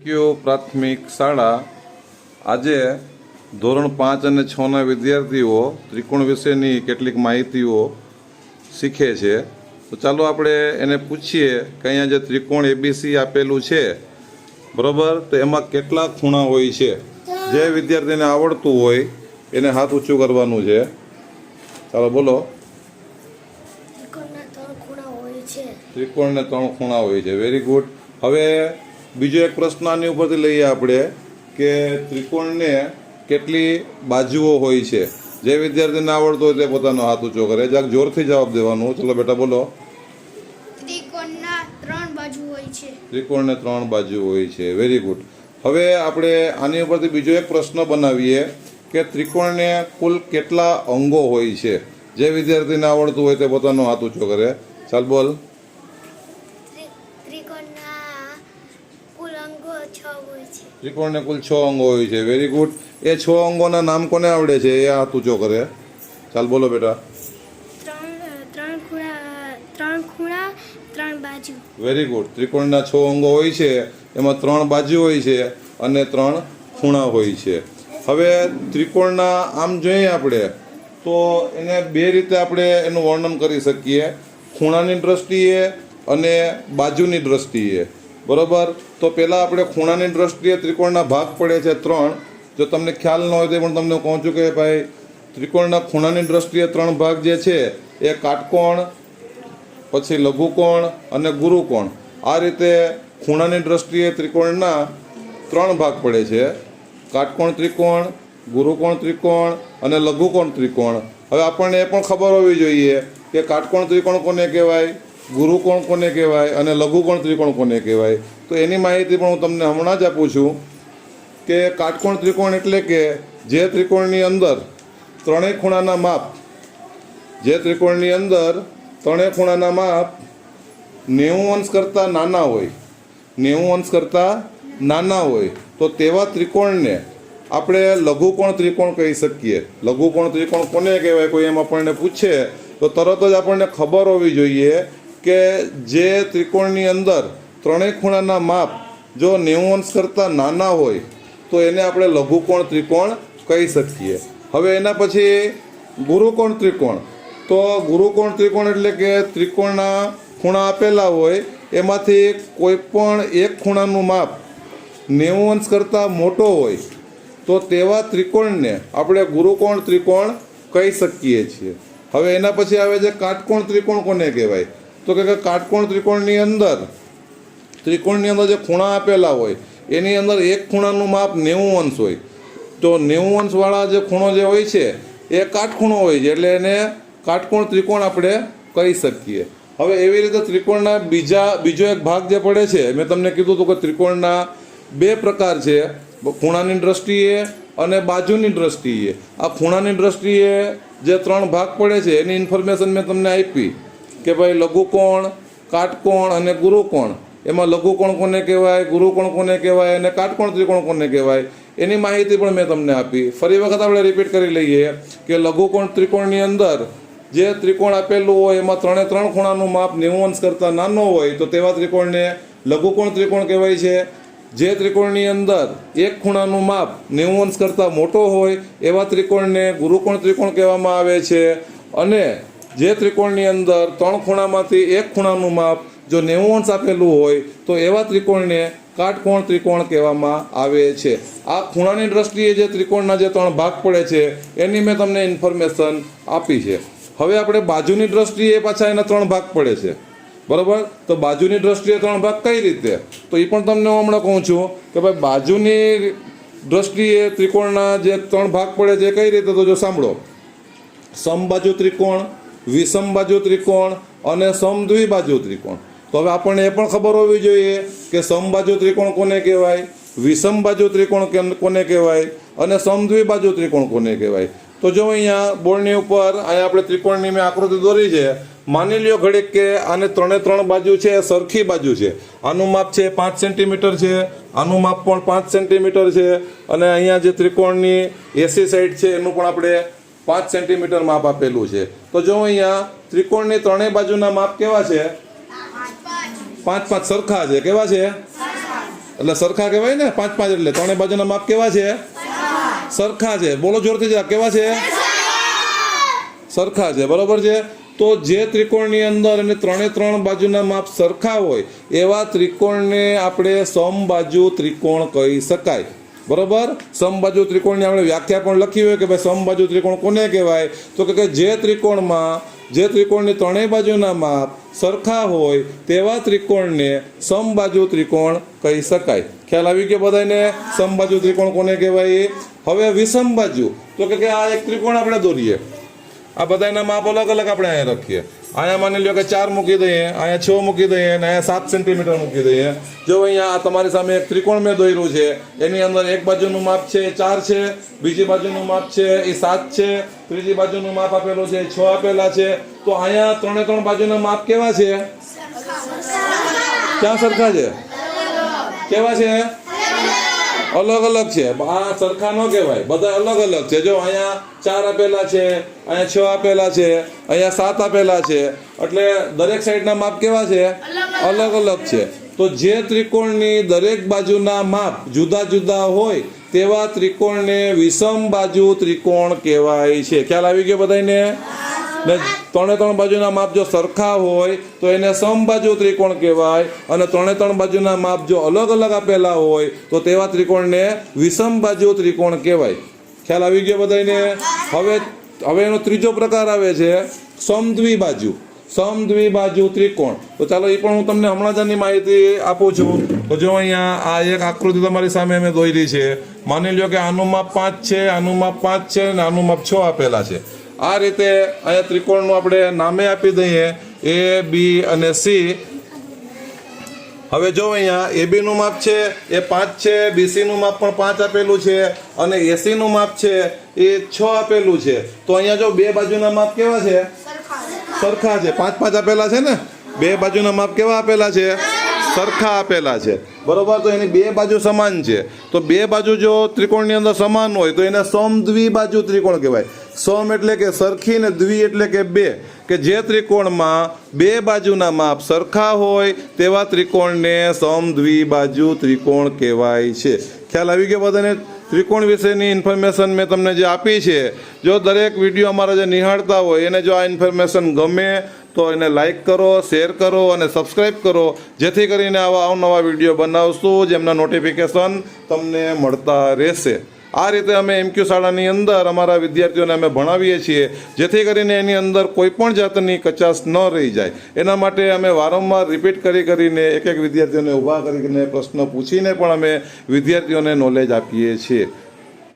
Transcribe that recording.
કયો પ્રાથમિક શાળા આજે ધોરણ પાંચ અને છના વિદ્યાર્થીઓ ત્રિકોણ વિશેની કેટલીક માહિતીઓ શીખે છે. તો ચાલો આપણે એને પૂછીએ કે અહીંયા જે ત્રિકોણ એબીસી આપેલું છે બરોબર? તો એમાં કેટલા ખૂણા હોય છે? જે વિદ્યાર્થીને આવડતું હોય એને હાથ ઊંચું કરવાનું છે. ચાલો બોલો. ત્રિકોણના ત્રણ ખૂણા હોય છે. ત્રિકોણને ત્રણ ખૂણા હોય છે. વેરી ગુડ હવે બીજો એક પ્રશ્ન આની ઉપરથી લઈએ આપણે કે ત્રિકોણને કેટલી બાજુઓ હોય છે? જે વિદ્યાર્થીને આવડતો હોય તે પોતાનો હાથ ઊંચો કરે. જરાક જોરથી જવાબ દેવાનો. ચલો બેટા બોલો. ત્રિકોણના ત્રણ બાજુ હોય છે. ત્રિકોણને ત્રણ બાજુ હોય છે. વેરી ગુડ હવે આપણે આની ઉપરથી બીજો એક પ્રશ્ન બનાવીએ કે ત્રિકોણને કુલ કેટલા અંગો હોય છે? જે વિદ્યાર્થીને આવડતું હોય તે પોતાનો હાથ ઊંચો કરે. ચાલ બોલ ત્રિકોણના કુલ અંગો છ હોય છે ત્રિકોણને કુલ છ અંગો હોય છે. વેરી ગુડ એ છ અંગોના નામ કોને આવડે છે? એ હાથ ઊંચો કરે. ચાલ બોલો બેટા. વેરી ગુડ ત્રિકોણના છ અંગો હોય છે. એમાં ત્રણ બાજુ હોય છે અને ત્રણ ખૂણા હોય છે. હવે ત્રિકોણના આમ જોઈએ આપણે તો એને બે રીતે આપણે એનું વર્ણન કરી શકીએ. ખૂણાની દ્રષ્ટિએ અને બાજુની દ્રષ્ટિએ. બરોબર? તો પહેલાં આપણે ખૂણાની દ્રષ્ટિએ ત્રિકોણના ભાગ પડે છે ત્રણ. જો તમને ખ્યાલ ન હોય તો પણ તમને કહું છું કે ભાઈ, ત્રિકોણના ખૂણાની દ્રષ્ટિએ ત્રણ ભાગ જે છે, એ કાટકોણ, પછી લઘુકોણ અને ગુરુકોણ. આ રીતે ખૂણાની દ્રષ્ટિએ ત્રિકોણના ત્રણ ભાગ પડે છે. કાટકોણ ત્રિકોણ, ગુરુકોણ ત્રિકોણ અને લઘુકોણ ત્રિકોણ. હવે આપણને એ પણ ખબર હોવી જોઈએ કે કાટકોણ ત્રિકોણ કોને કહેવાય? ગુરુકોણ કોને કહેવાય અને લઘુકોણ ત્રિકોણ કોને કહેવાય? તો એની માહિતી પણ હું તમને હમણાં જ આપું છું કે કાટકોણ ત્રિકોણ એટલે કે જે ત્રિકોણની અંદર ત્રણેય ખૂણાના માપ, જે ત્રિકોણની અંદર ત્રણેય ખૂણાના માપ નેવું અંશ કરતાં નાના હોય, નેવું અંશ કરતાં નાના હોય, તો તેવા ત્રિકોણને આપણે લઘુકોણ ત્રિકોણ કહી શકીએ. લઘુકોણ ત્રિકોણ કોને કહેવાય કોઈ એમ આપણને પૂછે, તો તરત જ આપણને ખબર હોવી જોઈએ કે જે ત્રિકોણની અંદર ત્રણેય ખૂણાના માપ જો નેવું અંશ કરતાં નાના હોય, તો એને આપણે લઘુકોણ ત્રિકોણ કહી શકીએ. હવે એના પછી ગુરુકોણ ત્રિકોણ. તો ગુરુકોણ ત્રિકોણ એટલે કે ત્રિકોણના ખૂણા આપેલા હોય, એમાંથી કોઈ પણ એક ખૂણાનું માપ નેવું અંશ કરતાં મોટો હોય, તો તેવા ત્રિકોણને આપણે ગુરુકોણ ત્રિકોણ કહી શકીએ છીએ. હવે એના પછી આવે છે કાટકોણ ત્રિકોણ કોને કહેવાય? તો કે કાટકોણ ત્રિકોણની અંદર ત્રિકોણની અંદર જે ખૂણા આપેલા હોય, એની અંદર એક ખૂણાનું માપ નેવું અંશ હોય. તો નેવું અંશવાળા જે ખૂણો જે હોય છે, એ કાટખૂણો હોય છે, એટલે એને કાટકોણ ત્રિકોણ આપણે કહી શકીએ. હવે એવી રીતે ત્રિકોણના બીજા, બીજો એક ભાગ જે પડે છે, મેં તમને કીધું હતું કે ત્રિકોણના બે પ્રકાર છે, ખૂણાની દ્રષ્ટિએ અને બાજુની દ્રષ્ટિએ. આ ખૂણાની દ્રષ્ટિએ જે ત્રણ ભાગ પડે છે, એની ઇન્ફોર્મેશન મેં તમને આપી. કે ભાઈ લઘુકોણ કાટકોણ અને ગુરુકોણ એમાં લઘુકોણ કોને કહેવાય ગુરુકોણ કોને કહેવાય અને કાટકોણ ત્રિકોણ કોને કહેવાય? એની માહિતી પણ મેં તમને આપી. ફરી વખત આપણે રિપીટ કરી લઈએ કે લઘુકોણ ત્રિકોણની અંદર જે ત્રિકોણ આપેલું હોય, એમાં ત્રણે ત્રણ ખૂણાનું માપ નેવું કરતાં નાનો હોય, તો તેવા ત્રિકોણને લઘુકોણ ત્રિકોણ કહેવાય છે. જે ત્રિકોણની અંદર એક ખૂણાનું માપ નેવું અંશ કરતાં મોટો હોય, એવા ત્રિકોણને ગુરુકોણ ત્રિકોણ કહેવામાં આવે છે. અને જે ત્રિકોણની અંદર ત્રણ ખૂણામાંથી એક ખૂણાનું માપ જો નેવું અંશ આપેલું હોય, તો એવા ત્રિકોણને કાટકોણ ત્રિકોણ કહેવામાં આવે છે. આ ખૂણાની દ્રષ્ટિએ જે ત્રિકોણના જે ત્રણ ભાગ પડે છે, એની મેં તમને ઇન્ફોર્મેશન આપી છે. હવે આપણે બાજુની દ્રષ્ટિએ પાછા એના ત્રણ ભાગ પડે છે. બરાબર? તો બાજુની દ્રષ્ટિએ ત્રણ ભાગ કઈ રીતે? તો એ પણ તમને હું હમણાં કહું છું કે ભાઈ બાજુની દ્રષ્ટિએ ત્રિકોણના જે ત્રણ ભાગ પડે છે કઈ રીતે તો જો સાંભળો. સમબાજુ ત્રિકોણ વિષમ બાજુ ત્રિકોણ અને સમદ્વિબાજુ ત્રિકોણ. તો હવે આપણને એ પણ ખબર હોવી જોઈએ કે સમબાજુ ત્રિકોણ કોને કહેવાય, વિષમ બાજુ ત્રિકોણ કોને કહેવાય અને સમદ્વિબાજુ ત્રિકોણ કોને કહેવાય. તો જો અહીંયા બોર્ડની ઉપર અહીંયા આપણે ત્રિકોણની મેં આકૃતિ દોરી છે, માની લ્યો ઘડીક કે આને ત્રણે ત્રણ બાજુ છે, સરખી બાજુ છે. આનું માપ છે પાંચ સેન્ટીમીટર છે, આનું માપ પણ પાંચ સેન્ટીમીટર છે અને અહીંયા જે ત્રિકોણની એસી સાઈડ છે, એનું પણ આપણે પાંચ સેન્ટીમીટર માપ આપેલું છે. તો જો અહીંયા ત્રિકોણની ત્રણેય બાજુના માપ કેવા છે? પાંચ પાંચ સરખા છે. કેવા છે? એટલે સરખા કહેવાય ને? પાંચ પાંચ એટલે ત્રણેય બાજુના માપ કેવા છે? સરખા છે. બોલો જોરથી જા કેવા છે? સરખા છે. બરોબર છે? તો જે ત્રિકોણની અંદર અને ત્રણે ત્રણ બાજુના માપ સરખા હોય, એવા ત્રિકોણને આપણે સમબાજુ ત્રિકોણ કહી શકાય. બરોબર? સમબાજુ ત્રિકોણની આપણે વ્યાખ્યા પણ લખી હોય કે ભાઈ સમબાજુ ત્રિકોણ કોને કહેવાય? તો કે જે ત્રિકોણમાં, જે ત્રિકોણની ત્રણેય બાજુના માપ સરખા હોય, તેવા ત્રિકોણને સમબાજુ ત્રિકોણ કહી શકાય. ખ્યાલ આવી ગયો બધાને સમબાજુ ત્રિકોણ કોને કહેવાય? હવે વિષમ બાજુ તો કે આ એક ત્રિકોણ આપણે દોરીએ. આ બધાના માપ અલગ અલગ આપણે અહીંયા રાખીએ. અહીંયા માની લો કે ચાર મૂકી દઈએ, અહીંયા છ મૂકી દઈએ અને અહીંયા સાત સેન્ટીમીટર મૂકી દઈએ. જો અહીંયા તમારી સામે એક ત્રિકોણ મેં દોર્યું છે, એની અંદર એક બાજુનું માપ છે, એ ચાર છે, બીજી બાજુનું માપ છે, એ સાત છે, ત્રીજી બાજુનું માપ આપેલું છે છ આપેલા છે. તો અહીંયા ત્રણે ત્રણ બાજુના માપ કેવા છે? ક્યાં સરખા છે? કેવા છે? અલગ અલગ છે. આ સરખા ન કહેવાય. બધા અલગ અલગ છે. જો અહીંયા ચાર આપેલા છે અહીંયા છ આપેલા છે અહીંયા સાત આપેલા છે એટલે દરેક સાઈડના માપ કેવા છે? અલગ અલગ. છે. તો જે ત્રિકોણની દરેક બાજુના માપ જુદા જુદા હોય તેવા ત્રિકોણને વિષમ બાજુ ત્રિકોણ કહેવાય છે. ખ્યાલ આવી ગયો બધાને ને ત્રણે ત્રણ બાજુના માપ જો સરખા હોય, તો એને સમબાજુ ત્રિકોણ કહેવાય. અને ત્રણે ત્રણ બાજુના માપ જો અલગ અલગ આપેલા હોય, તો તેવા ત્રિકોણને વિષમ બાજુ ત્રિકોણ કહેવાય. ખ્યાલ આવી ગયો બધાને હવે હવે એનો ત્રીજો પ્રકાર આવે છે સમદ્વિ બાજુ સમદ્વિ બાજુ ત્રિકોણ. તો ચાલો એ પણ હું તમને હમણાં જ આની માહિતી આપું છું. તો જો અહીંયા આ એક આકૃતિ તમારી સામે મેં દોરી છે. માની લો કે આનું માપ પાંચ છે, આનું માપ પાંચ છે, અને આનું માપ છ આપેલા છે. આ રીતે અહીંયા ત્રિકોણનું આપણે નામે આપી દઈએ, એ, બી અને સી. હવે જો અહીંયા એબીનું માપ છે, એ પાંચ છે બીસીનું માપ પણ પાંચ આપેલું છે અને એસીનું માપ છે, એ છ આપેલું છે. તો અહીંયા જો બે બાજુના માપ કેવા છે. સરખા છે. પાંચ પાંચ આપેલા છે ને? બે બાજુના માપ કેવા આપેલા છે? સરખા આપેલા છે. બરોબર? તો એની બે બાજુ સમાન છે. તો બે બાજુ જો ત્રિકોણની અંદર સમાન હોય, તો એને સમદ્વિ બાજુ ત્રિકોણ કહેવાય. સમ એટલે કે સરખી ને દ્વિ એટલે કે બે. કે જે ત્રિકોણમાં બે બાજુના માપ સરખા હોય, તેવા ત્રિકોણને સમદ્વિ બાજુ ત્રિકોણ કહેવાય છે. ખ્યાલ આવી ગયો બધાને? ત્રિકોણ વિશેની ઇન્ફોર્મેશન મેં તમને જે આપી છે. જો દરેક વીડિયો અમારા જે નિહાળતા હોય, એને જો આ ઇન્ફોર્મેશન ગમે તો એને લાઇક કરો શેર કરો અને સબસ્ક્રાઈબ કરો. જેથી કરીને આવા અવનવા વીડિયો બનાવશું, જેમના નોટિફિકેશન તમને મળતા રહેશે. આ રીતે અમે એમક્યુ શાળાની અંદર અમારા વિદ્યાર્થીઓને અમે ભણાવીએ છીએ, જેથી કરીને એની અંદર કોઈપણ જાતની કચાશ ન રહી જાય. એના માટે અમે વારંવાર રિપીટ કરી કરીને, એક એક વિદ્યાર્થીઓને ઊભા કરીને પ્રશ્ન પૂછીને પણ અમે વિદ્યાર્થીઓને નોલેજ આપીએ છીએ.